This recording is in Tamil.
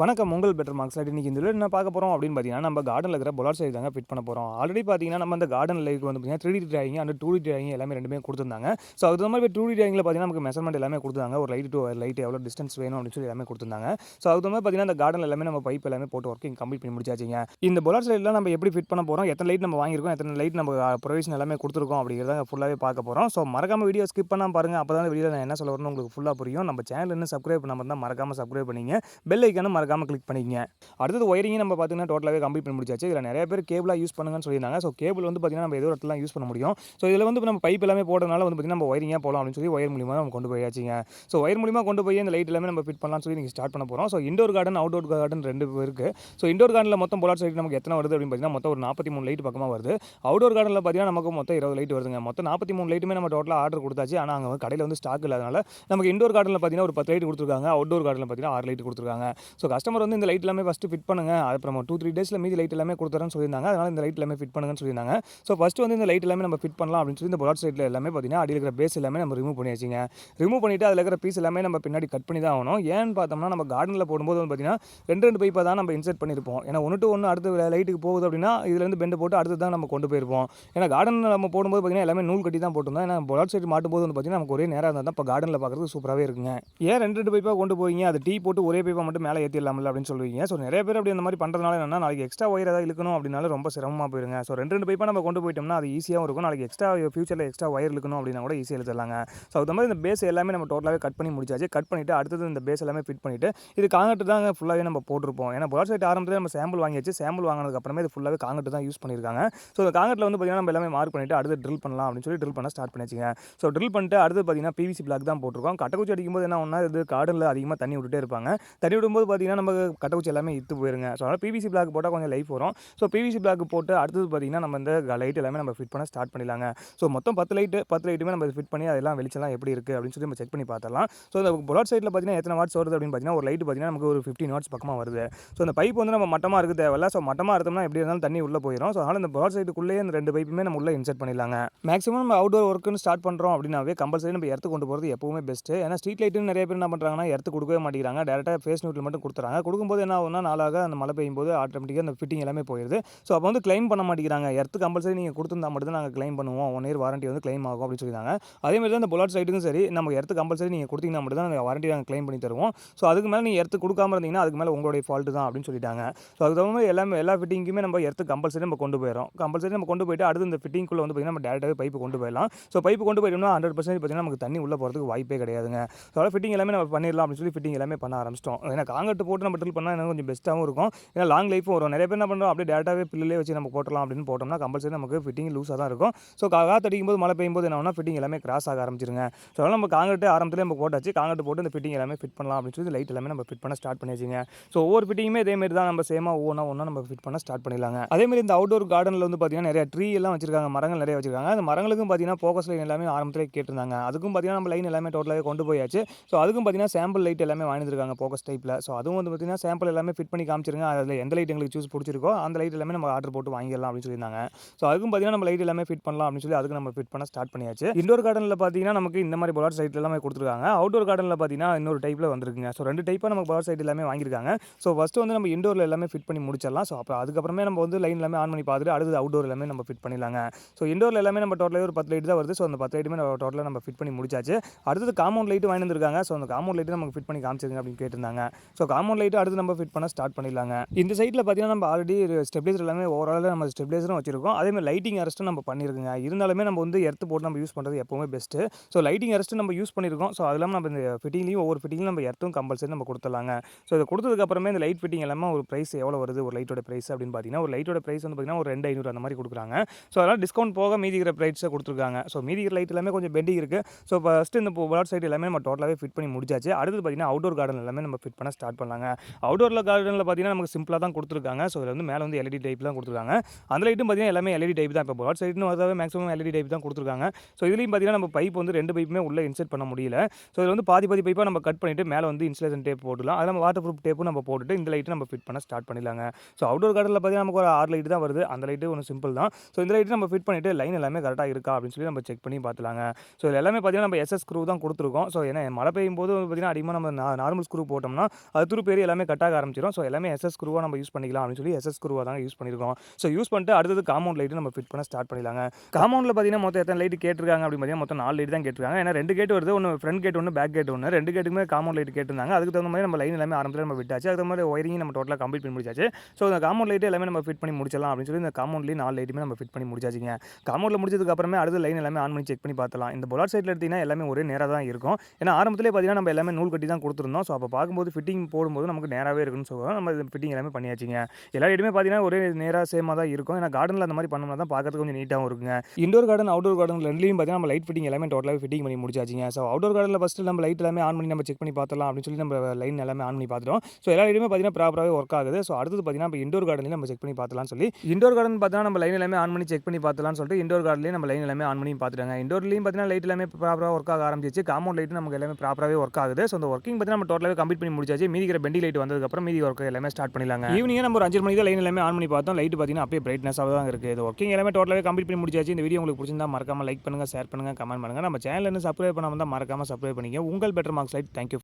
வணக்கம் உங்கள் பெட்டர் மார்க்ஸ் லைட். இன்றைக்கி இந்த என்ன பார்க்க போகிறோம் அப்படின்னு பார்த்தீங்கன்னா நம்ம கார்டனில் இருக்கிற பொலாட் சைடு தாங்க ஃபிட் பண்ண போகிறோம் ஆல்ரெடி பார்த்தீங்கன்னா நம்ம அந்த கார்டன் லைக் வந்து பார்த்தீங்கன்னா three D drawing and two D drawing எல்லாமே ரெண்டுமே கொடுத்துருந்தாங்க. ஸோ அது மாதிரி டூ டி டிராயிங்கில் பார்த்தீங்கன்னா நமக்கு மெஷர்மெண்ட் எல்லாமே கொடுத்தாங்க. ஒரு லைட் டூ லைட் எவ்வளோ டிஸ்டன்ஸ் வேணும் அப்படின்னு சொல்லி எல்லாமே கொடுத்துருந்தாங்க. ஸோ அது மாதிரி பார்த்தீங்கன்னா அந்த கார்டன் எல்லாமே நம்ம பைப் எல்லாமே போட்டு ஒர்க்கிங் கம்ப்ளீட் பண்ணி முடிச்சாச்சுங்க. இந்த பொலாட் சைடில் நம்ம எப்படி ஃபிட் பண்ண போகிறோம் எத்தனை லைட் நம்ம வாங்கியிருக்கோம்? எத்தனை லைட் நம்ம ப்ரொவிஷன் எல்லாமே கொடுத்துருக்கோம் அப்படிங்கிறத ஃபுல்லாகவே பார்க்க போகிறோம் ஸோ மறக்காம வீடியோ ஸ்கிப் பண்ணால் பாருங்கள் அப்போ தான் வீடியோ நான் என்ன சொல்ல வரணும் உங்களுக்கு ஃபுல்லாக புரியும். நம்ம சேனல் இன்னும் சப்ஸ்கிரைப் பண்ணாமல் தான் மறக்காமல் சப்ஸ்கிரைப் பண்ணிங்க. பெல் ஐக்கானும் மறக்காமல் கிளிக் பண்ணிக்கங்க. அடுத்தது ஒயரிங்கும் நம்ம பார்த்தீங்கன்னா டோட்டலாகவே கம்ப்ளீட் பண்ணி முடிச்சாச்சு இதில் நிறைய பேர் கேபிளாக யூஸ் பண்ணுங்கன்னு சொல்லியிருந்தாங்க. ஸோ கேபிள் வந்து பார்த்தீங்கன்னா நம்ம ஏதோ இடத்துல யூஸ் பண்ண முடியும். ஸோ இதில் வந்து நம்ம பைப் எல்லாமே போடுறதுனால வந்து பார்த்தீங்கன்னா நம்ம ஒயரிங்காக போகலாம் அப்படின்னு சொல்லி ஒயர் மூலியமாக நம்ம கொண்டு போயாச்சுங்க. ஸோ ஒயர் மூலியமாக கொண்டு போய் இந்த லைட் எல்லாமே நம்ம ஃபிட் பண்ணலாம்னு சொல்லி நீங்கள் ஸ்டார்ட் பண்ண போகிறோம் so indoor garden outdoor garden ரெண்டு இருக்குது ஸோ இண்டோர் கார்டனில் மொத்தம் போலார் சைட் நமக்கு எத்தனை வருது அப்படின்னு பார்த்தீங்கன்னா மொத்தம் ஒரு நாற்பத்தி மூணு லைட் பக்கமாக வருது. அவுட்டோர் கார்டனில் பார்த்தீங்கன்னா நமக்கு மொத்தம் இருபது லைட் வருதுங்க. மொத்தம் நாற்பத்தி மூணு லைட்டுமே நம்ம டோட்டலாக ஆர்டர் கொடுத்தாச்சு. ஆனால் அங்கே கடையில் வந்து ஸ்டாக் இல்லாதனால நமக்கு இண்டோர் கார்டனில் பார்த்தீங்கன்னா ஒரு பத்து லைட் கொடுத்துருக்காங்க. அவுட்டோர் கார்டனில் பார்த்தீங்கன்னா ஆறு லைட் கொடுத்துருக்காங்க. ஸோ கஸ்டமர் வந்து இந்த லைட் எல்லாமே ஃபஸ்ட்டு ஃபிட் பண்ணுங்க. அப்புறம் டூ த்ரீ டேஸில் மீதி லைட் எல்லாமே கொடுத்துறேன்னு சொல்லியிருந்தாங்க. அதனால் இந்த லைட் எல்லாமே ஃபிட் பண்ணுங்கன்னு சொல்லியிருந்தாங்க. ஸோ ஃபஸ்ட்டு வந்து இந்த லைட் எல்லாமே நம்ம ஃபிட் பண்ணலாம் அப்படின்னு சொல்லி இந்த பொலாட் சைட்டில் எல்லாமே பார்த்தீங்கன்னா அடியில் இருக்கிற பேஸ் எல்லாமே நம்ம ரிமூவ் பண்ணி வச்சுங்க ரிமூவ் பண்ணிவிட்டு அதில் இருக்கிற பீஸ் எல்லாமே நம்ம பின்னாடி கட் பண்ணி தான் ஆகணும். ஏன்னு பார்த்தோம்னா நம்ம கார்டனில் போடும்போது வந்து பார்த்தீங்கன்னா ரெண்டு ரெண்டு பைப்பாக தான் நம்ம இன்சர்ட் பண்ணியிருப்போம். ஏன்னா ஒன்று டு ஒன்று அடுத்த லைட்டுக்கு போகுது அப்படின்னா இதுலேருந்து பெண்டு போட்டு அடுத்து தான் நம்ம கொண்டு போயிருப்போம். ஏன்னா கார்டனில் நம்ம போடும்போது பார்த்தீங்கன்னா எல்லாமே நூல் கட்டி தான் போட்டிருந்தோம். ஏன்னா பொலாட் சைட் மாட்டும் போது வந்து பார்த்தீங்கன்னா நமக்கு ஒரே நேரம் இருந்தால் தான் இப்போ கார்டனில் பார்க்குறது சூப்பராகவே இருக்குங்க. ஏன் ரெண்டு ரெண்டு பைப்பாக கொண்டு போவீங்க அது டீ போட்டு ஒரே பைப்பாக மட்டும் மேலே ஏற்றி இல்லாமல் அப்படின்னு சொல்லுவீங்க. ஸோ நிறைய பேர் அப்படி அந்த மாதிரி பண்ணுறதுனால என்னன்னா நாளைக்கு எக்ஸ்ட்ரா ஒயர் ஏதாவது இழுக்கணும் அப்படின்னாலும் ரொம்ப சிரமமாக போயிருங்க. ஸோ ரெண்டு ரெண்டு பைப்பாக நம்ம கொண்டு போயிட்டோம்னா அது ஈஸியாகவும் இருக்கும். நாளைக்கு எக்ஸ்ட்ரா ஃபியூச்சரில் எக்ஸ்ட்ரா ஒயர் இழுக்கணும் அப்படின்னா கூட ஈஸியாக எழுதலாங்க ஸோ அது மாதிரி இந்த பேஸ் எல்லாமே நம்ம டோட்டலாகவே கட் பண்ணி முடிச்சாச்சு. கட் பண்ணிவிட்டு அடுத்தது இந்த பேஸ் எல்லாமே ஃபிட் பண்ணிவிட்டு இது காங்கிட்டு தான் ஃபுல்லாகவே நம்ம போட்டிருப்போம். ஏன்னா பொலாட் சைட் ஆரம்பத்தில் நம்ம சாம்பிள் வாங்கியாச்சு. சாம்பிள் வாங்கினதுக்கு அப்புறமே இது ஃபுல்லாகவே காங்கிட்டு தான் யூஸ் பண்ணியிருக்காங்க. ஸோ இந்த காங்கிட்டில் வந்து பார்த்தீங்கன்னா நம்ம எல்லாமே மார்க் பண்ணிவிட்டு அடுத்து ட்ரில் பண்ணலாம் அப்படின்னு சொல்லி ட்ரில் பண்ண ஸ்டார்ட் பண்ணிச்சுங்க ஸோ ட்ரில் பண்ணிட்டு அடுத்து பார்த்தீங்கன்னா பிவிசி பிளாக் தான் போட்டிருக்கோம். கட்டக்குச்சி அடிக்கும்போது என்ன ஒன்றா இது கார்டனில் அதிகமாக தண்ணி விட்டுட்டே இருப்பாங்க. தண்ணி விடும்போது பார்த்தீங்கன்னா நம்ம கட்டக்குச்சி எல்லாமே இத்து போயிருங்க. ஸோ அதனால் பிவிசி பிளாக் போட்டால் கொஞ்சம் லைஃப் வரும். ஸோ பிவிசி பிளாக் போட்டு அடுத்தது பார்த்தீங்கன்னா நம்ம இந்த லைட் எல்லாமே நம்ம ஃபிட் பண்ண ஸ்டார்ட் பண்ணிடலாங்க. ஸோ மொத்தம் பத்து லைட்டு பத்து லைட்டுமே நம்ம ஃபிட் பண்ணி அதெல்லாம் வெளிச்செல்லாம் எப்படி இருக்குது அப்படின்னு சொல்லி நம்ம செக் பண்ணி பார்த்தலாம் ஸோ இந்த புலாட் சைடில் பார்த்தீங்கன்னா எத்தனை வாட்ஸ் வருது அப்படின்னு பார்த்தீங்கன்னா ஒரு லைட் பார்த்தீங்கன்னா நமக்கு ஒரு ஃபிஃப்டின் வாட்ஸ் பக்கமாக வருது. ஸோ அந்த பைப் வந்து நம்ம மட்டமாக இருக்குது தேவையில்ல. ஸோ மட்டமாக இருந்தோம்னா எப்படி இருந்தாலும் தண்ணி உள்ளே போயிடும் ஸோ அதனால் இந்த புலாட் சைட்டுக்குள்ளேயே இந்த ரெண்டு பைப்புமே நம்ம உள்ளே இன்சர்ட் பண்ணிடலாங்க. மேக்ஸிமம் நம்ம அவுடோர் ஒர்க்குன்னு ஸ்டார்ட் பண்ணுறோம் அப்படின்னாவே கம்பல்சரி நம்ம எடுத்து கொண்டு போகிறது எப்பவுமே பெஸ்ட்டு ஏன்னா ஸ்ட்ரீட் லைட்டுன்னு நிறைய பேர் என்ன பண்ணுறாங்கன்னா எடுத்து கொடுக்கவே மாட்டேங்கிறாங்க. டேரெக்டாக ஃபேஸ் நியூட்ரல் மட்டும் கொடுத்துறாங்க கொடுக்கும்போது என்ன ஆகும்னா நாளாக அந்த மழை பெய்யும் போது ஆட்டோமேட்டிக்காக அந்த ஃபிட்டிங் எல்லாமே போயிடுது ஸோ அப்போ வந்து க்ளைம் பண்ண மாட்டேங்கிறாங்க. எர்த்து கம்பல்சரி நீங்கள் கொடுத்துருந்தா மட்டும் தான் நாங்கள் கிளைம் பண்ணுவோம். ஒன் இயர் வாரண்ட்டி வந்து க்ளைம் ஆகும் அப்படின்னு சொல்லியிருந்தாங்க அதே மாதிரி தான் அந்த புலாட் சைட்டுக்கும் சரி நம்ம எர்த்து கம்பல்சரி நீங்கள் கொடுத்தீங்கன்னா மட்டும் தான் நாங்கள் வாரண்ட்டி நாங்கள் க்ளைம் பண்ணி தருவோம். ஸோ அதுக்கு மேலே நீங்கள் எர்த்து கொடுக்காம இருந்தீங்கன்னா அதுக்கு மேலே உங்களுடைய ஃபால்ட்டு தான் அப்படின்னு சொல்லிட்டாங்க. ஸோ அதுக்கு தகுந்த மாதிரி எல்லாமே எல்லா ஃபிட்டிங்குமே நம்ம எர்த்து கம்பல்சரி நம்ம கொண்டு போயிடும் கம்பல்சரி நம்ம கொண்டு போயிட்டு அடுத்து இந்த ஃபிட்டிங்குள்ளே வந்து பார்த்திங்கன்னா நம்ம டேரெக்டாகவே பைப்பு கொண்டு போயிடலாம். ஸோ பைப்பு கொண்டு போயிட்டோம்னா ஹண்ட்ரட் பர்சன்ட் பார்த்தீங்கன்னா நமக்கு தண்ணி உள்ளே போகிறதுக்கு வாய்ப்பே கிடையாதுங்க. ஸோ அதனால் ஃபிட்டிங் எல்லாமே நம்ம பண்ணிடலாம் அப்படின்னு சொல்லி ஃபிட்டிங் எல்லாமே பண்ண ஆரம்பிச்சிட்டோம். ஏன்னா காங்கட்டு போட்டு நம்ம ட்ரில் பண்ணால் எனக்கு கொஞ்சம் பெஸ்ட்டாகவும் இருக்கும். ஏன்னா லாங் லைஃப்பும் வரும். நிறைய பேர் என்ன பண்ணுறோம் அப்படியே டேட்டாவே பில்லே வச்சு நம்ம போட்டலாம் அப்படின்னு போட்டோம்னா கம்பல்சரி நமக்கு ஃபிட்டிங் லூஸாக தான் இருக்கும். ஸோ காத்தடிக்கும் போது மழை பெய்யும் போது என்ன ஃபிட்டிங் எல்லாமே கிராஸ் ஆக ஆரம்பிச்சிருங்க. ஸோ அதனால் நம்ம காங்கிரட்டு ஆரம்பத்தில் நம்ம போட்டாச்சு. காங்கிரட் போட்டு இந்த ஃபிட்டிங் எல்லாமே ஃபிட் பண்ணலாம் அப்படின்னு சொல்லி லைட் எல்லாமே நம்ம ஃபிட் பண்ண ஸ்டார்ட் பண்ணியாச்சுங்க. ஸோ ஒவ்வொரு ஃபிட்டிங்குமே இதே மாதிரி தான். நம்ம சேமாக ஒவ்வொன்றா ஒன்றா நம்ம ஃபிட் பண்ண ஸ்டார்ட் பண்ணிடலாங்க. அதே மாதிரி இந்த அவுடோர் கார்டனில் வந்து பார்த்தீங்கன்னா நிறைய ட்ரீ எல்லாம் வச்சிருக்காங்க. மரங்கள் நிறைய வச்சிருக்காங்க. அந்த மரங்களுக்கும் பார்த்தீங்கன்னா ஃபோக்கஸ் லைன் எல்லாமே ஆரம்பத்தில் கேட்டிருந்தாங்க. அதுக்கும் பார்த்தீங்கன்னா நம்ம லைன் எல்லாமே டோட்டலாகவே கொண்டு போயாச்சு. ஸோ அதுக்கும் பார்த்தீங்கன்னா சாம்பிள் லைட் எல்லாமே வாங்கியிருக்காங்க ஃபோக்கஸ் டைப்பில் ஸோ அதுவும் வந்து பார்த்தீங்கன்னா சாம்பிள் எல்லாமே ஃபிட் பண்ணி காமிச்சிருங்க. அதில் எந்த லைட் எங்களுக்கு சூஸ் பிடிச்சிருக்கோ அந்த லைட் எல்லாமே நம்ம ஆர்டர் போட்டு வாங்கிடலாம் அப்படின்னு சொல்லியிருந்தாங்க. ஸோ அதுக்கும் பார்த்தீங்கன்னா நம்ம லைட் எல்லாமே ஃபிட் பண்ணலாம் அப்படின்னு சொல்லி அதுக்கு நம்ம ஃபிட் பண்ண ஸ்டார்ட் பண்ணியாச்சு. இண்டோர் கார்டனில் பார்த்தீங்கன்னா நமக்கு இந்த மாதிரி பொலாட் சைட் எல்லாமே கொடுத்துருக்காங்க. அவுட்டோர் கார்டனில் பார்த்தீங்கன்னா இன்னொரு டைப்பில் வந்திருக்குங்க. ஸோ ரெண்டு டைப்பாக நமக்கு பொலாட் சைட் எல்லாமே வாங்கியிருக்காங்க. ஸோ ஃபஸ்ட்டு வந்து நம்ம இண்டோரில் எல்லாமே ஃபிட் பண்ணி முடிச்சிடலாம். ஸோ அப்புறம் அதுக்கப்புறமே நம்ம வந்து லைன் எல்லாமே ஆன் பண்ணி பார்த்துட்டு அடுத்து அவுட்டோர் எல்லாமே நம்ம ஃபிட் பண்ணிடலாங்க. ஸோ இண்டோரில் எல்லாமே நம்ம டோட்டலாக ஒரு பத்து லைட் தான் வருது. ஸோ அந்த பத்து லைட்டுமே நம்ம டோட்டலாக நம்ம ஃபிட் பண்ணி முடிச்சாச்சு. அடுத்தது காம்பவுண்ட் லைட்டு வாங்கி வந்திருக்காங்க. ஸோ அந்த காம்பவுண்ட் லைட்டு நமக்கு ஃபிட் பண்ணி காமிச்சிருங்க அப்படின்னு கேட்டிருந்தாங்க. ஸோ காம்பவுண்ட் லைட்டு அடுத்து நம்ம ஃபிட் பண்ண ஸ்டார்ட் பண்ணிடலாங்க. இந்த சைட்டில் பார்த்தீங்கன்னா நம்ம ஆல்ரெடி ஸ்டெபிலைசர் எல்லாமே ஓவரால் நம்ம ஸ்டெபிலைசரும் வச்சிருக்கோம். அதே மாதிரி லைட்டிங் அரெஸ்ட்டும் நம்ம பண்ணியிருக்குங்க இருந்தாலுமே நம்ம வந்து எடுத்து போட்டு நம்ம யூஸ் பண்ணுறது எப்போவுமே பெஸ்ட்டு ஸோ லைட்டிங் அரெஸ்ட்டு நம்ம யூஸ் பண்ணியிருக்கோம் ஸோ அது இல்லாமல் நம்ம இந்த ஃபிட்டிங்லையும் ஒவ்வொரு ஃபிட்டிங்லையும் நம்ம எர்த்தும் கம்பல்சரி நம்ம கொடுத்துடலாங்க. ஸோ இதை கொடுத்ததுக்கப்புறமே இந்த லைட் ஃபிட்டிங் எல்லாமே ஒரு ப்ரைஸ் எவ்வளோ வருது? ஒரு லைட்டோட ப்ரைஸ் அப்படின்னு பார்த்தீங்கன்னா ஒரு லைட்டோட ப்ரைஸ் வந்து பார்த்தீங்கன்னா ஒரு ரெண்டு ஐநூறு அந்த மாதிரி கொடுக்குறாங்க. ஸோ அதனால் டிஸ்கவுண்ட் போக மீதிக்கிற ப்ரைஸை கொடுத்துருக்காங்க. ஸோ மீதிக்கிற லைட் எல்லாமே கொஞ்சம் பெண்டிங் இருக்குது ஸோ ஃபஸ்ட்டு இந்த விளாட் சைடு எல்லாமே நம்ம டோட்டலாகவே ஃபிட் பண்ணி முடிச்சாச்சு. அடுத்து பார்த்தீங்கன்னா அவுட்டோர் கார்டன் எல்லாமே நம்ம ஃபிட் பண்ண ஸ்டார்ட் பண்ணலாம் கொடுத்துருக்காங்க. அவுட்டோரில் கார்டனில் பார்த்தீங்கன்னா நமக்கு சிம்பிளாக தான் கொடுத்துருக்காங்க. ஸோ இதில் வந்து மேலே வந்து எல்இடி டைப் தான் கொடுத்துருக்காங்க. அந்த லைட்டும் பார்த்தீங்கன்னா எல்லாமே எல்இடி டைப் தான். இப்போ பாட் சைட்னு வரதாவே மேக்ஸிமம் எல்இடி டைப் தான் கொடுத்துருக்காங்க. ஸோ இதுலையும் பார்த்தீங்கன்னா நம்ம பைப் வந்து ரெண்டு பைப்புமே உள்ளே இன்சர்ட் பண்ண முடியல. ஸோ இதில் வந்து பாதி பாதி பைப்பாக நம்ம கட் பண்ணிவிட்டு மேலே வந்து இன்சுலேஷன் டேப் போட்டுலாம் அது நம்ம வாட்டர் ப்ரூஃப் டேப்பும் நம்ம போட்டுட்டு இந்த லைட்டு நம்ம ஃபிட் பண்ண ஸ்டார்ட் பண்ணிடலாங்க. ஸோ அவுட்டோர் கார்டனில் பார்த்தீங்கன்னா நமக்கு ஒரு ஆறு லைட் தான் வருது. அந்த லைட்டு ஒன்று சிம்பிள் தான். ஸோ இந்த லைட்டு நம்ம ஃபிட் பண்ணிவிட்டு லைன் எல்லாமே கரெக்டாக இருக்கா அப்படின்னு சொல்லி நம்ம செக் பண்ணி பார்த்துலாங்க ஸோ இது எல்லாமே பார்த்தீங்கன்னா நம்ம எஸ்எஸ் ஸ்க்ரூ தான் கொடுத்துருக்கோம். ஸோ ஏன்னா மழை பெய்யும் போது பார்த்தீங்கன்னா அதிகமாக நம்ம நார்மல் ஸ்க்ரூ போட்டோம்னா அது திருப்பி பேர் எல்லாமே கட்டாக ஆரம்பிச்சிடும் ஸோ எல்லாமே எஸ்எஸ் ஸ்க்ரூவாக நம்ம யூஸ் பண்ணிக்கலாம் அப்படின்னு சொல்லி எஸ்எஸ் ஸ்க்ரூவாக தான் யூஸ் பண்ணியிருக்கோம் ஸோ யூஸ் பண்ணிட்டு அடுத்தது காமௌண்ட் லைட்டு நம்ம ஃபிட் பண்ண ஸ்டார்ட் பண்ணிடலாங்க. காமௌண்ட்டில் பார்த்தீங்கன்னா மொத்தம் எத்தனை லைட் கேட்டிருக்காங்க அப்படின்னு பார்த்தீங்கன்னா மொத்தம் நாலு லைட் தான் கேட்டிருக்காங்க. ஏன்னா ரெண்டு கேட் வருது. ஒன்று ஃப்ரண்ட் கேட் ஒன்று பேக் கேட் ஒன்று ரெண்டு கேட்டுக்குமே காமௌண்ட் லைட் கேட்டிருந்தாங்க. அதுக்கு தகுந்த மாதிரி நம்ம லைன் எல்லாமே ஆரம்பத்தில் நம்ம விட்டாச்சு. அதுக்கு மாதிரி ஒயரிங் நம்ம டோட்டலாக கம்ப்ளீட் பண்ணி முடிச்சாச்சு. ஸோ இந்த காமௌண்ட் லைட் எல்லாமே நம்ம ஃபிட் பண்ணி முடிச்சலாம் அப்படின்னு சொல்லி இந்த காமௌண்ட்லேயே நாலு லைட்டுமே நம்ம ஃபிட் பண்ணி முடிச்சாச்சுங்க. காம்பவுண்டில் முடிச்சதுக்கு அப்புறமே அடுத்த லைன் எல்லாமே ஆன் பண்ணி செக் பண்ணி பார்த்தலாம் இந்த பொலாட் சைட்டில் எடுத்தீங்கன்னா எல்லாமே ஒரே நேராக தான் இருக்கும். ஏன்னா ஆரம்பத்திலே பார்த்தீங்கன்னா நம்ம எல்லாமே நூல் கட்டி தான் கொடுத்துருந்தோம். ஸோ அப்போ பார்க்கும்போது ஃபிட்டிங் போடும்போது நமக்கு நேராகவே இருக்குன்னு சொல்லுவோம் நம்ம இது ஃபிட்டிங் எல்லாமே பண்ணியாச்சுங்க. எல்லா இடமே பார்த்தீங்கன்னா ஒரே நேராக சேமாக தான் இருக்கும். ஏன்னா கார்டனில் அந்த மாதிரி பண்ணோம்னா தான் பார்க்கறதுக்கு கொஞ்சம் நீட்டாகவும் இருக்குங்க. இண்டோர் கார்டன் அவுட்டோர் கார்டன் ரெண்டுலையும் பார்த்தீங்கன்னா நம்ம லைட் ஃபிட்டிங் எல்லாமே டோட்டலாக ஃபிட்டிங் பண்ணி முடிச்சாச்சுங்க. ஸோ அவுட்டோர் கார்டனில் ஃபஸ்ட்டு நம்ம லைட் எல்லாமே ஆன் பண்ணி நம்ம செக் பண்ணி பார்த்தலாம் அப்படின்னு சொல்லி நம்ம லைன் எல்லாமே ஆன் பண்ணி பார்த்துட்டோம் ஸோ எல்லா இடமே பார்த்தீங்கன்னா ப்ராப்பராகவே ஒர்க் ஆகுது. ஸோ அடுத்தது பார்த்தீங்கன்னா இப்போ இண்டோர் கார்டன்லையும் நம்ம செக் பண்ணி பார்த்தலாம்னு சொல்லி இண்டோர் கார்டன் பார்த்தீங்கன்னா நம்ம லைன் எல்லாமே ஆன் பண்ணி செக் பண்ணி பார்த்தலாம்னு சொல்லிட்டு இண்டோர் கார்டன்லேயே நம்ம லைன் எல்லாமே ஆன் பண்ணி பார்த்துட்டாங்க இண்டோர்லையும் பார்த்தீங்கன்னா லைட் எல்லாமே ப்ராப்பராக ஒர்க் ஆக ஆரம்பிச்சிச்சு. காம்பவுண்ட் லைட் நமக்கு எல்லாமே ப்ராப்பராகவே ஒர்க் ஆகுது. ஸோ அந்த ஒர்க்கிங் பார்த்தீங்கன்னா நம்ம டோட்டலாகவே கம்ப்ளீட் பண்ணி முடிச்சாச்சு. மீதி இருக்கிற பெண்டி லைட் வந்ததுக்கப்புறம் மீதி ஒர்க் எல்லாமே ஸ்டார்ட் பண்ணிடலாங்க. ஈவினிங் நம்ம ஒரு அஞ்சு மணிக்கு லைன் எல்லாமே ஆன் பண்ணி பார்த்தோம். லைட் பார்த்தீங்கன்னா அப்படியே பிரைட்னஸாக தான் இருக்குது. இது ஒர்க்கிங் எல்லாமே டோட்டலாகவே கம்ப்ளீட் பண்ணி முடிச்சாச்சு. இந்த வீடியோ உங்களுக்கு பிடிச்சிருந்தா மறக்காமல் லைக் பண்ணுங்கள் ஷேர் பண்ணுங்கள் கமெண்ட் பண்ணுங்க. நம்ம சேனல் என்ன சப்ஸ்கிரைப் பண்ணாமல் தான் மறக்காம சப்ஸ்கிரைப் பண்ணிக்கோங்க. உங்கள் பெட்டர் மார்க்ஸ் லைட் தேங்க்யூ